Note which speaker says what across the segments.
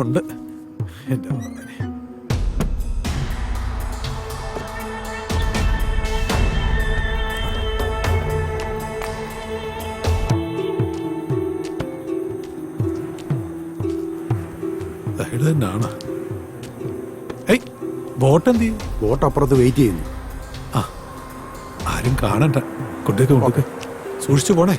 Speaker 1: ഉണ്ട്. എന്റെ. ഇത് തന്നെയാണ്. ഏയ് ബോട്ട് എന്ത് ചെയ്യും?
Speaker 2: ബോട്ട് അപ്പുറത്ത് വെയിറ്റ് ചെയ്യുന്നു.
Speaker 1: ആ ആരും കാണണ്ട. കൊണ്ടേക്ക് കൊണ്ടേക്ക് സൂക്ഷിച്ചു പോണേ.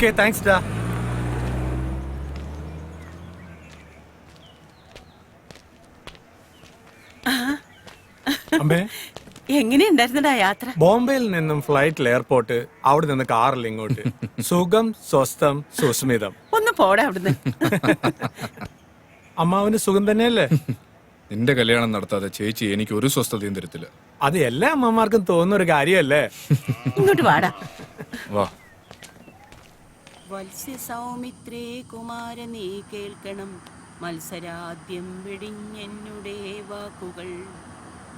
Speaker 3: ഓക്കെ താങ്ക്സ് ഡാ അമ്മേ
Speaker 4: എങ്ങനെയുണ്ടായിരുന്നടാ യാത്ര?
Speaker 3: ബോംബെയിൽ നിന്നും ഫ്ലൈറ്റിൽ എയർപോർട്ട് അവിടെ നിന്ന് കാറിൽ ഇങ്ങോട്ട്. സുഖം സ്വസ്ഥം സുസ്മിതം.
Speaker 4: ഒന്ന് പോടാ അവിടുന്ന്.
Speaker 3: അമ്മാവന് സുഖം തന്നെയല്ലേ?
Speaker 5: നിന്റെ കല്യാണം നടത്താതെ ചേച്ചി എനിക്ക് ഒരു സ്വസ്ഥതയും തരത്തില്ല.
Speaker 3: അത് എല്ലാ അമ്മമാർക്കും തോന്നുന്ന ഒരു കാര്യമല്ലേ?
Speaker 4: ഇങ്ങോട്ട് വാടാ.
Speaker 5: വാ.
Speaker 4: വത്സ്യ സൗമിത്രേ കുമാര നീ കേൾക്കണം. മത്സരാദ്യം വെടിഞ്ഞെന്നുടെ വാക്കുകൾ.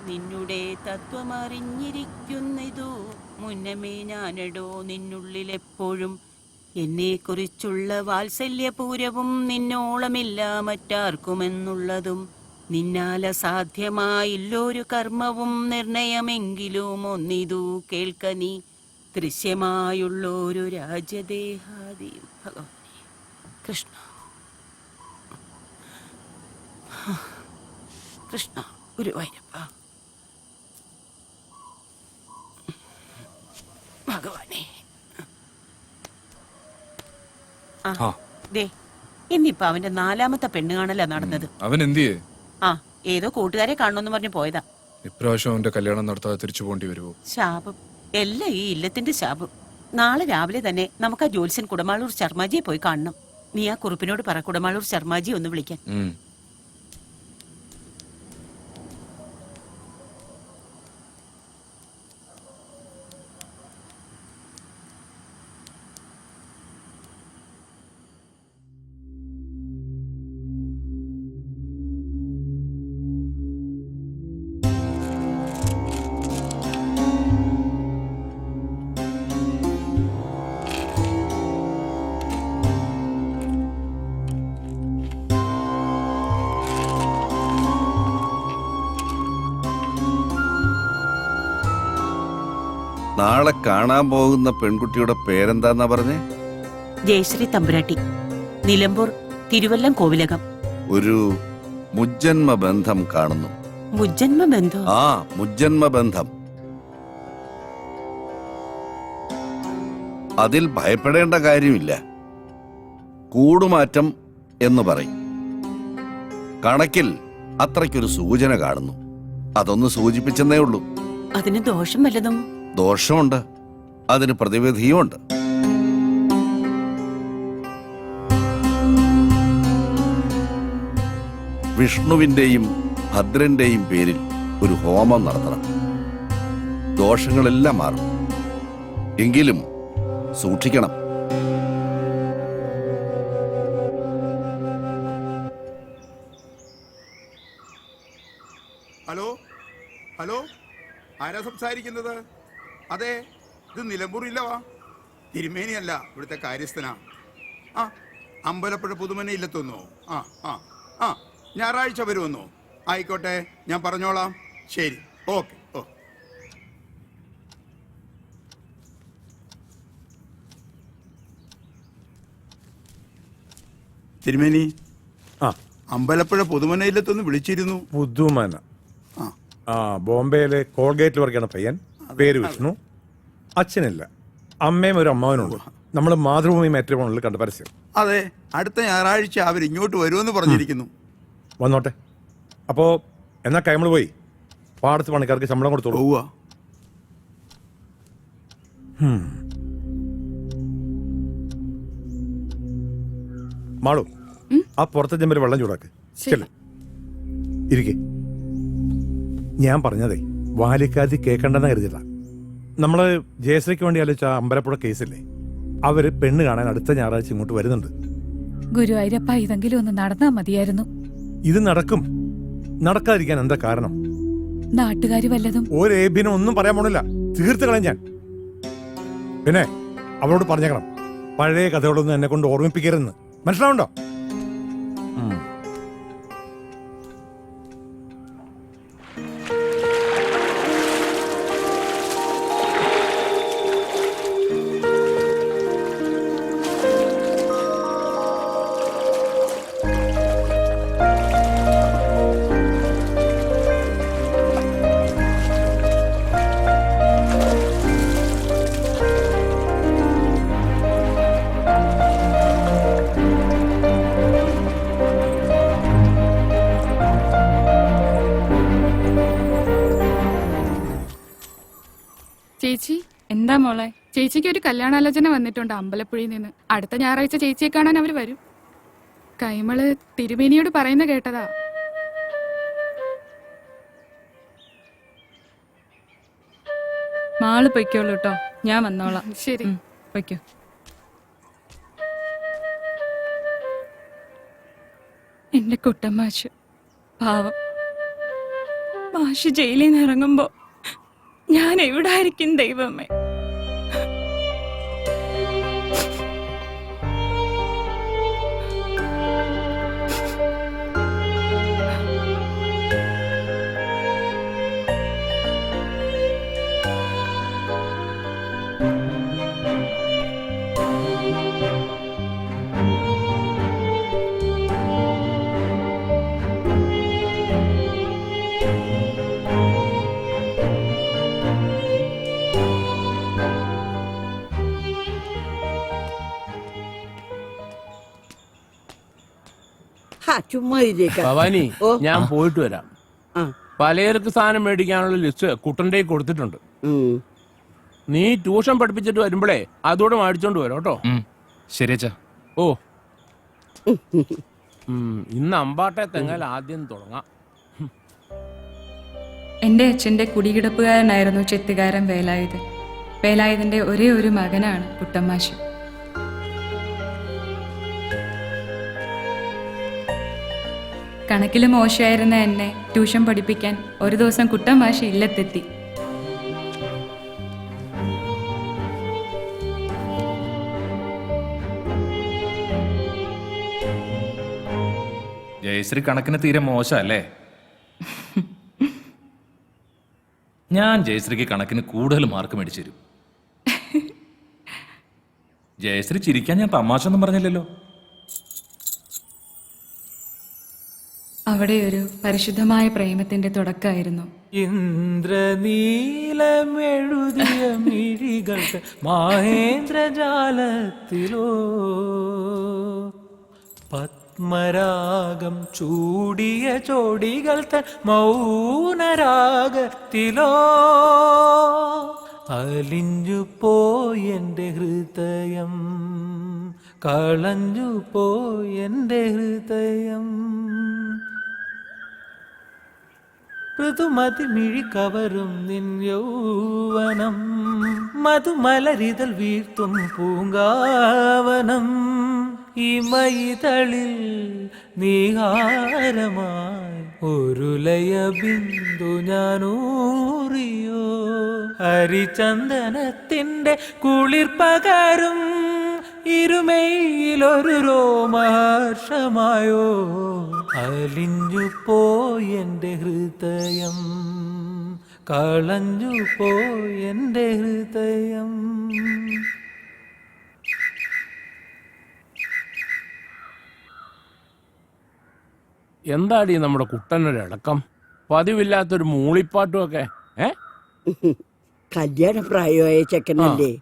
Speaker 4: നിന്നുടെ തത്വമറിഞ്ഞിരിക്കുന്നിതു. മുന്നമേ ഞാനടോ നിന്നുള്ളിലെപ്പോഴും. എന്നെക്കുറിച്ചുള്ള വാത്സല്യപൂരവും നിന്നോളമില്ല മറ്റാർക്കുമെന്നുള്ളതും. നിന്നാൽ അസാധ്യമായില്ലൊരു കർമ്മവും നിർണയമെങ്കിലും ഒന്നിതു കേൾക്ക ദൃശ്യമായുള്ളൊരു ദൃശ്യമായുള്ളൊരു രാജ്യദേഹാദി ഭഗവാനെ. കൃഷ്ണ. കൃഷ്ണ ഗുരുവായൂരപ്പ ഭഗവാനെ. ആ ദേ ഇന്നിപ്പോ അവന്റെ നാലാമത്തെ പെണ്ണ് കാണലാ നടന്നത്.
Speaker 5: അവൻ എന്തിയേ?
Speaker 4: ആ ഏതോ കൂട്ടുകാരെ കാണണമെന്ന് പറഞ്ഞു പോയതാ.
Speaker 5: ഇപ്രാവശ്യം അവന്റെ കല്യാണം നടത്താതെ തിരിച്ചു പോകേണ്ടി വരുമോ
Speaker 4: ശാപം. എല്ലാം ഈ ഇല്ലത്തിന്റെ ശാപം. നാളെ രാവിലെ തന്നെ നമുക്ക് ആ ജോത്സ്യൻ കുടമാളൂർ ശർമാജിയെ പോയി കാണണം. നീ ആ കുറിപ്പിനോട് പറ കുടമാളൂർ ശർമാജി ഒന്ന് വിളിക്കാൻ.
Speaker 6: നാളെ കാണാൻ പോകുന്ന പെൺകുട്ടിയുടെ പേരെന്താന്നാ പറഞ്ഞേ?
Speaker 4: ജയശ്രീ തമ്പുരാട്ടി നിലമ്പൂർ തിരുവല്ലം കോവിലകം.
Speaker 6: ഒരു മുജ്ജന്മ ബന്ധം കാണുന്നു.
Speaker 4: മുജ്ജന്മ ബന്ധം?
Speaker 6: ആ മുജ്ജന്മ ബന്ധം. അതിൽ ഭയപ്പെടേണ്ട കാര്യമില്ല. കൂടുമാറ്റം എന്ന് പറയും. കണക്കിൽ അത്രയ്ക്കൊരു സൂചന കാണുന്നു. അതൊന്ന് സൂചിപ്പിച്ചെന്നേ ഉള്ളൂ.
Speaker 4: അതിന് ദോഷം വല്ലതും?
Speaker 6: ദോഷമുണ്ട്. അതിന് പ്രതിവിധിയുമുണ്ട്. വിഷ്ണുവിന്റെയും ഭദ്രന്റെയും പേരിൽ ഒരു ഹോമം നടത്തണം. ദോഷങ്ങളെല്ലാം മാറും. എങ്കിലും സൂക്ഷിക്കണം.
Speaker 7: ഹലോ? ഹലോ? ആരാ സംസാരിക്കുന്നത്? അതെ ഇത് നിലമ്പൂർ തിരുമേനി തിരുമേനിയല്ല ഇവിടുത്തെ കാര്യസ്ഥനാ. ആ അമ്പലപ്പുഴ പുതുമനെ ഇല്ലെത്തുന്നോ ആ ആ ആ ഞായറാഴ്ച വരുമെന്നോ? ആയിക്കോട്ടെ ഞാൻ പറഞ്ഞോളാം. ശരി ഓക്കെ ഓ. തിരുമേനി
Speaker 1: ആ.
Speaker 7: അമ്പലപ്പുഴ പുതുമന ഇല്ലെത്തൊന്ന് വിളിച്ചിരുന്നു.
Speaker 1: പുതുമന.
Speaker 7: ആ.
Speaker 1: ആ ബോംബെയിലെ കോൾഗേറ്റിൽ വർക്കാണ് പയ്യൻ. പേര് വിഷ്ണു അച്ഛനില്ല അമ്മയും ഒരു അമ്മാവനുണ്ട്. നമ്മൾ മാതൃഭൂമി മാട്രിമോണിൽ കണ്ട പരസ്യം.
Speaker 7: അതെ അടുത്ത ഞായറാഴ്ച അവർ ഇങ്ങോട്ട് വരുമെന്ന് പറഞ്ഞിരിക്കുന്നു.
Speaker 1: വന്നോട്ടെ. അപ്പോ എന്നാ കൈമൾ പോയി? പാടത്ത് പണിക്കാർക്ക് ശമ്പളം കൊടുത്തോളൂ.
Speaker 7: പോവുക
Speaker 1: മാളു ആ പുറത്തെ ചെമ്പര് വെള്ളം ചൂടാക്ക്. ശരി. ഇരിക്കേ. ഞാൻ പറഞ്ഞതേ വാലിക്കാതി കേൾക്കണ്ടെന്ന് കരുതില്ല നമ്മൾ ജയശ്രീക്ക് വേണ്ടി ആലോചിച്ച അമ്പലപ്പുഴ കേസില്ലേ അവർ പെണ്ണ് കാണാൻ അടുത്ത ഞായറാഴ്ച ഇങ്ങോട്ട് വരുന്നുണ്ട്.
Speaker 2: ഗുരുവായൂരപ്പ ഇതെങ്കിലും ഒന്ന് നടന്നാ മതിയായിരുന്നു.
Speaker 1: ഇത് നടക്കും. നടക്കാതിരിക്കാൻ എന്താ കാരണം?
Speaker 2: നാട്ടുകാരി വല്ലതും
Speaker 1: ഒരു ഏബിനും ഒന്നും പറയാൻ പോണില്ല. തീർത്ത് കളയും ഞാൻ. പിന്നെ അവളോട് പറഞ്ഞേക്കണം. പഴയ കഥകളൊന്നും എന്നെ കൊണ്ട് ഓർമ്മിപ്പിക്കരുതെന്ന്. മനസ്സിലാവുണ്ടോ?
Speaker 8: മോളെ. ചേച്ചിക്ക് ഒരു കല്യാണാലോചന വന്നിട്ടുണ്ട് അമ്പലപ്പുഴയിൽ നിന്ന്. അടുത്ത ഞായറാഴ്ച ചേച്ചിയെ കാണാൻ അവർ വരും. കൈമൾ തിരുമേനിയോട് പറയുന്ന കേട്ടതാ.
Speaker 9: മാൾ പൊയ്ക്കോളൂ കേട്ടോ ഞാൻ വന്നോളാം.
Speaker 8: ശരി.
Speaker 9: പൊയ്ക്കോ. എന്റെ കുട്ടമാശ് പാവം. മാഷ് ജയിലിൽ നിന്ന് ഇറങ്ങുമ്പോ ഞാൻ എവിടെ ആയിരിക്കും ദൈവമേ?
Speaker 10: ചുമ്മാ
Speaker 11: ഭവാനി. ഞാൻ പോയിട്ട് വരാം. പലചരക്ക് സാധനം മേടിക്കാനുള്ള ലിസ്റ്റ് കുട്ടന്റെ കൊടുത്തിട്ടുണ്ട്. നീ ട്യൂഷൻ പഠിപ്പിച്ചിട്ട് വരുമ്പോഴേ അതോടെ മേടിച്ചോണ്ട് വരാം കേട്ടോ.
Speaker 5: ശരി അച്ഛാ.
Speaker 11: ഓ. ഇന്ന് അമ്പാട്ടെ തെങ്ങൽ ആദ്യം തുടങ്ങാം.
Speaker 9: എന്റെ അച്ഛന്റെ കുടികിടപ്പുകാരനായിരുന്നു ചെത്തുകാരൻ വേലായുധൻ. വേലായുധന്റെ ഒരേ ഒരു മകനാണ് കുട്ടമാശ് കണക്കിൽ മോശമായിരുന്ന എന്നെ ട്യൂഷൻ പഠിപ്പിക്കാൻ ഒരു ദിവസം കുട്ടമാശി ഇല്ലത്തെത്തി.
Speaker 5: ജയശ്രീ കണക്കിന് തീരെ മോശമല്ലേ? ഞാൻ ജയശ്രീക്ക് കണക്കിന് കൂടുതൽ മാർക്ക് മേടിച്ചു തരും. ജയശ്രീ ചിരിക്കാൻ ഞാൻ തമാശ ഒന്നും പറഞ്ഞില്ലല്ലോ.
Speaker 9: അവിടെ ഒരു പരിശുദ്ധമായ പ്രേമത്തിന്റെ തുടക്കമായിരുന്നു
Speaker 3: ഇന്ദ്രനീലമെഴുതിയ മഹേന്ദ്രജാലത്തിലോ. പത്മരാഗം ചൂടിയ ചോടികൾ തൻ മൗനരാഗത്തിലോ. അലിഞ്ഞു പോയെന്റെ ഹൃദയം കളഞ്ഞു പോയെന്റെ ഹൃദയം. ഋതുമതി മിഴി കവരും നിൻ യൗവനം. മധുമലരിതൽ വീഴ്ത്തും പൂങ്കാവനം. ഈ മൈതളിൽ നീഹാരമായി ഒരു ലയ ബിന്ദു ഞാനൂറിയോ. ഹരിചന്ദനത്തിന്റെ കുളിർ പകരും ഇരുമയിലൊരു രോമഹർഷമായോ. അലിഞ്ഞു പോയെന്റെ ഹൃദയം കളഞ്ഞു പോയെന്റെ ഹൃദയം.
Speaker 11: എന്താടി നമ്മുടെ കുട്ടനൊരു അടക്കം? പതിവില്ലാത്തൊരു മൂളിപ്പാട്ടും ഒക്കെ ഏ?
Speaker 10: കല്യാണ പ്രായമായ ചെക്കനല്ലേ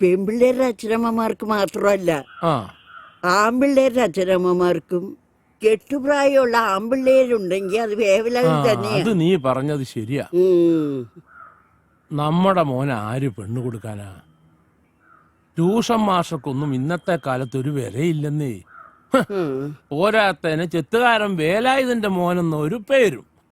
Speaker 10: പെൺപിള്ളേരുടെ അച്ഛനമ്മമാർക്ക് മാത്രമല്ല
Speaker 11: ആ.
Speaker 10: ആമ്പിള്ളേരുടെ അച്ഛനമ്മമാർക്കും കെട്ടുപ്രായമുള്ള ആമ്പിള്ളേരുണ്ടെങ്കിൽ അത്
Speaker 11: ആ,
Speaker 10: തന്നെ
Speaker 11: അത് നീ പറഞ്ഞത് ശരിയാ. നമ്മുടെ മോൻ ആര് പെണ്ണു കൊടുക്കാനാ? ട്യൂഷൻ മാഷക്കൊന്നും ഇന്നത്തെ കാലത്ത് ഒരു വിലയില്ലെന്നേ. പോരാത്തതിന് ചെത്തുകാരൻ വേലായുധന്റെ മോനെന്ന ഒരു പേരും.